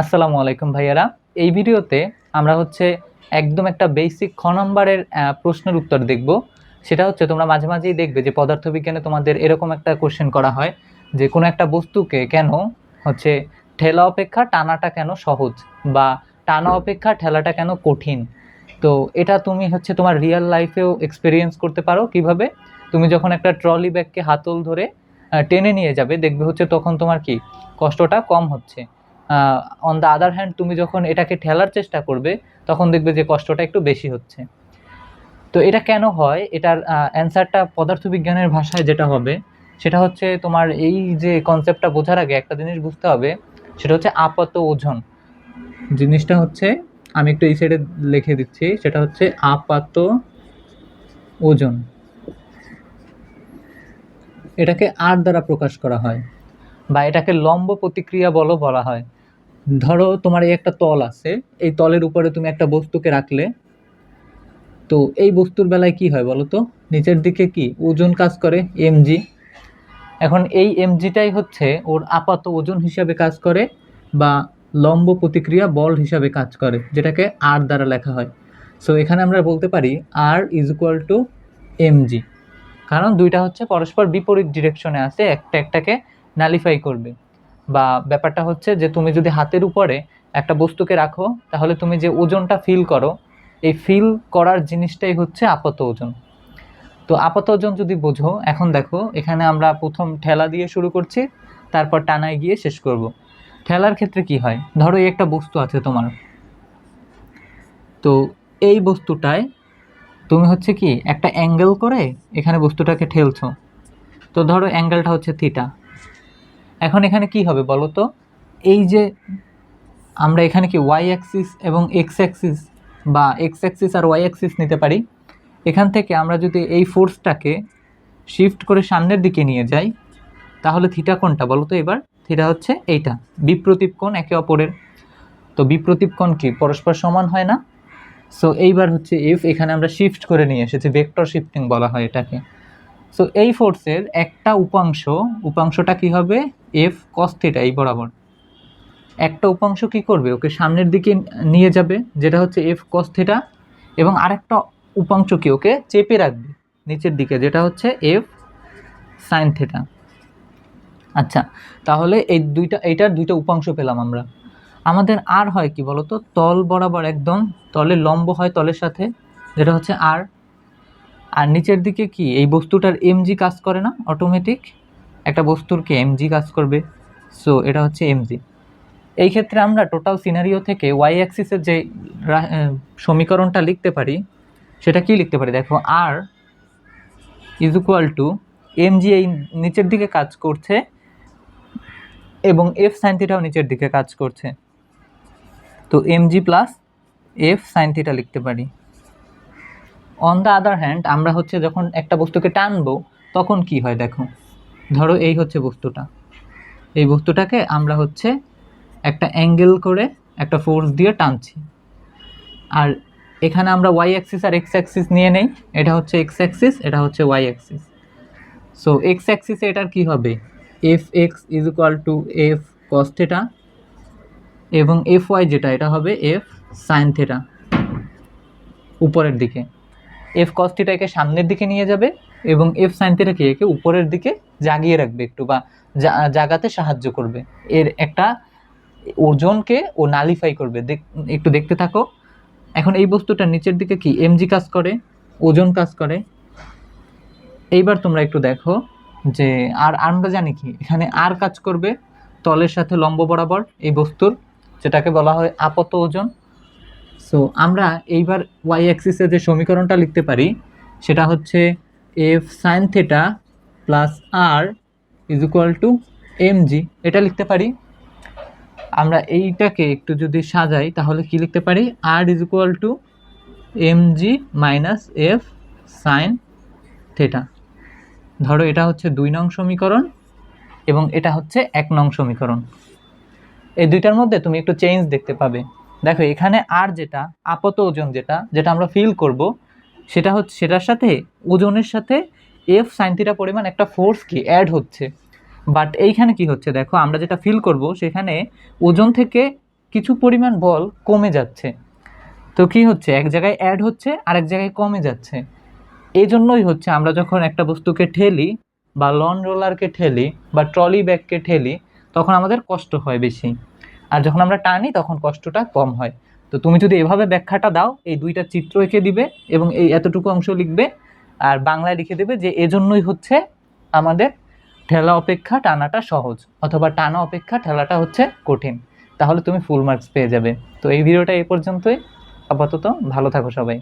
আসসালামু আলাইকুম ভাইয়ারা। এই ভিডিওতে আমরা হচ্ছে একদম একটা বেসিক খ নম্বরের প্রশ্নের উত্তর দেখব। সেটা হচ্ছে তোমরা মাঝে মাঝেই দেখবে যে পদার্থবিজ্ঞানে তোমাদের এরকম একটা কোশ্চেন করা হয় যে কোনো একটা বস্তুকে কেন হচ্ছে ঠেলা অপেক্ষা টানাটা কেন সহজ বা টানা অপেক্ষা ঠেলাটা কেন কঠিন? তো এটা তুমি হচ্ছে তোমার রিয়েল লাইফেও এক্সপিরিয়েন্স করতে পারো। কীভাবে? তুমি যখন একটা ট্রলি ব্যাগকে হাতল ধরে টেনে নিয়ে যাবে, দেখবে হচ্ছে তখন তোমার কি? কষ্টটা কম হচ্ছে। অন দ্য আদার হ্যান্ড তুমি যখন এটাকে ঠেলার চেষ্টা করবে, তখন দেখবে যে কষ্টটা একটু বেশি হচ্ছে। তো এটা কেন হয়? এটার অ্যান্সারটা পদার্থবিজ্ঞানের ভাষায় যেটা হবে, সেটা হচ্ছে তোমার এই যে কনসেপ্টটা বোঝার আগে একটা জিনিস বুঝতে হবে, সেটা হচ্ছে আপাত ওজন। জিনিসটা হচ্ছে, আমি একটু এই সাইডে লিখে দিচ্ছি, সেটা হচ্ছে আপাত ওজন। এটাকে আর দ্বারা প্রকাশ করা হয়, বা এটাকে লম্ব প্রতিক্রিয়া বলও বলা হয়। ধরো তোমার এই একটা তল আছে, এই তলের উপরে তুমি একটা বস্তুকে রাখলে, তো এই বস্তুর বেলায় কি হয় বলো তো? নিচের দিকে কি? ওজন কাজ করে এমজি এখন এই এমজিটাই হচ্ছে ওর আপাত ওজন হিসাবে কাজ করে বা লম্ব প্রতিক্রিয়া বল হিসাবে কাজ করে, যেটাকে আর দ্বারা লেখা হয়। সো এখানে আমরা বলতে পারি R is equal to MG কারণ দুইটা হচ্ছে পরস্পর বিপরীত ডিরেকশনে আছে, একটা একটাকে নালিফাই করবে। বা ব্যাপারটা হচ্ছে যে তুমি যদি হাতের উপরে একটা বস্তুকে রাখো, তাহলে তুমি যে ওজনটা ফিল করো, এই ফিল করার জিনিসটাই হচ্ছে আপাত ওজন। তো আপাত ওজন যদি বোঝো, এখন দেখো, এখানে আমরা প্রথম ঠেলা দিয়ে শুরু করছি, তারপর টানায় গিয়ে শেষ করব। ঠেলার ক্ষেত্রে কি হয়? ধরো এই একটা বস্তু আছে তোমার। তো এই বস্তুটায় তুমি হচ্ছে কি, একটা অ্যাঙ্গেল করে এখানে বস্তুটাকে ঠেলছো। তো ধরো অ্যাঙ্গেলটা হচ্ছে থিটা এখন এখানে কি হবে বলো তো? এই যে আমরা এখানে কি ওয়াই অ্যাক্সিস এবং এক্স অ্যাক্সিস বা এক্স অ্যাক্সিস আর ওয়াই অ্যাক্সিস নিতে পারি, এখান থেকে আমরা যদি এই ফোর্সটাকে শিফট করে সামনের দিকে নিয়ে যাই, তাহলে থিটা কোনটা বলো তো এবার? থিটা হচ্ছে এইটা, বিপ্রতীপ কোণ একে অপরের। তো বিপ্রতীপ কোণ কি? পরস্পর সমান হয় না। সো এইবার হচ্ছে এফ এখানে আমরা শিফট করে নিয়ে এসেছি ভেক্টর শিফটিং বলা হয় এটাকে। সো এই ফোর্সের একটা উপাংশ, উপাংশটা কি হবে? এফ কস থিটা এই বরাবর। একটা উপাংশ কি করবে? ওকে সামনের দিকে নিয়ে যাবে, যেটা হচ্ছে এফ কস থিটা এবং আরেকটা উপাংশ কি ওকে চেপে রাখবে নিচের দিকে, যেটা হচ্ছে এফ সাইন থিটা আচ্ছা তাহলে এই দুইটা, এইটার দুইটা উপাংশ পেলাম আমরা। আমাদের আর হয় কি বলতো? তল বরাবর একদম, তলে লম্ব হয় তলের সাথে, যেটা হচ্ছে আর আর নিচের দিকে কি? এই বস্তুটার এমজি কাজ করে না? অটোমেটিক একটা বস্তুর কি এমজি কাজ করবে? সো এটা হচ্ছে এমজি এই ক্ষেত্রে আমরা টোটাল সিনারিও থেকে ওয়াই অ্যাক্সিসের যে সমীকরণটা লিখতে পারি, সেটা কি লিখতে পারি? দেখো R is equal to MG এই নিচের দিকে কাজ করছে এবং এফ সাইন থিটাও নিচের দিকে কাজ করছে। তো MG plus F sine theta লিখতে পারি। অন দ্য আদার হ্যান্ড আমরা হচ্ছে যখন একটা বস্তুকে টানবো, তখন কি হয় দেখো? ধরো এই হচ্ছে বস্তুটা। এই বস্তুটাকে আমরা হচ্ছে একটা অ্যাঙ্গেল করে একটা ফোর্স দিয়ে টানছি। আর এখানে আমরা ওয়াই অ্যাক্সিস আর এক্স অ্যাক্সিস নিয়ে নেই। এটা হচ্ছে এক্স অ্যাক্সিস এটা হচ্ছে ওয়াই অ্যাক্সিস সো এক্স অ্যাক্সিসে এটার কি হবে? F X is equal to F cos theta এবং এফ ওয়াই যেটা, এটা হবে এফ সাইন থেটা উপরের দিকে। এফ কস থিটাকে সামনের দিকে নিয়ে যাবে এবং এফ সাইন থিটাকে একে উপরের দিকে জাগিয়ে রাখবে একটু বা জাগাতে সাহায্য করবে। এর একটা ওজনকে ও নালিফাই করবে। একটু দেখতে থাকো। এখন এই বস্তুটার নিচের দিকে কি? এমজি কাজ করে, ওজন কাজ করে। এইবার তোমরা একটু দেখো যে আর আমরা জানি কি? এখানে আর কাজ করবে, তলের সাথে লম্ব বরাবর এই বস্তুর, যেটাকে বলা হয় আপাত ওজন। সো আমরা এইবার ওয়াই অ্যাক্সিসে যে সমীকরণটা লিখতে পারি, সেটা হচ্ছে F sine theta plus R is equal to M G এটা লিখতে পারি। আমরা এইটাকে একটু যদি সাজাই, তাহলে কি লিখতে পারি? R is equal to M G minus F sine theta ধরো এটা হচ্ছে দুই নং সমীকরণ এবং এটা হচ্ছে এক নং সমীকরণ। এই দুইটার মধ্যে তুমি একটু চেঞ্জ দেখতে পাবে। দেখো, এখানে আর যেটা, আপাত ওজন যেটা যেটা আমরা ফিল করব, সেটা হচ্ছে, সেটার সাথে, ওজনের সাথে এফ সাইন থিটা পরিমাণ একটা ফোর্স কি অ্যাড হচ্ছে। বাট এইখানে কি হচ্ছে, দেখো, আমরা যেটা ফিল করব, সেখানে ওজন থেকে কিছু পরিমাণ বল কমে যাচ্ছে। তো কি হচ্ছে, এক জায়গায় অ্যাড হচ্ছে আর এক জায়গায় কমে যাচ্ছে। এই জন্যই হচ্ছে, আমরা যখন একটা বস্তুকে ঠেলি, বা লন রোলারকে ঠেলি, বা ট্রলি ব্যাগকে ঠেলি, তখন আমাদের কষ্ট হয় বেশি। আর যখন আমরা টানি, তখন কষ্টটা কম হয়। তো তুমি যদি এভাবে ব্যাখ্যাটা দাও, এই দুইটা চিত্র এঁকে দিবে এবং এই এতটুকু অংশ লিখবে আর বাংলায় লিখে দেবে যে এজন্যই হচ্ছে আমাদের ঠেলা অপেক্ষা টানাটা সহজ অথবা টানা অপেক্ষা ঠেলাটা হচ্ছে কঠিন। তাহলে তুমি ফুল মার্কস পেয়ে যাবে। তো এই ভিডিওটা এ পর্যন্তই। আপাতত ভালো থাকো সবাই।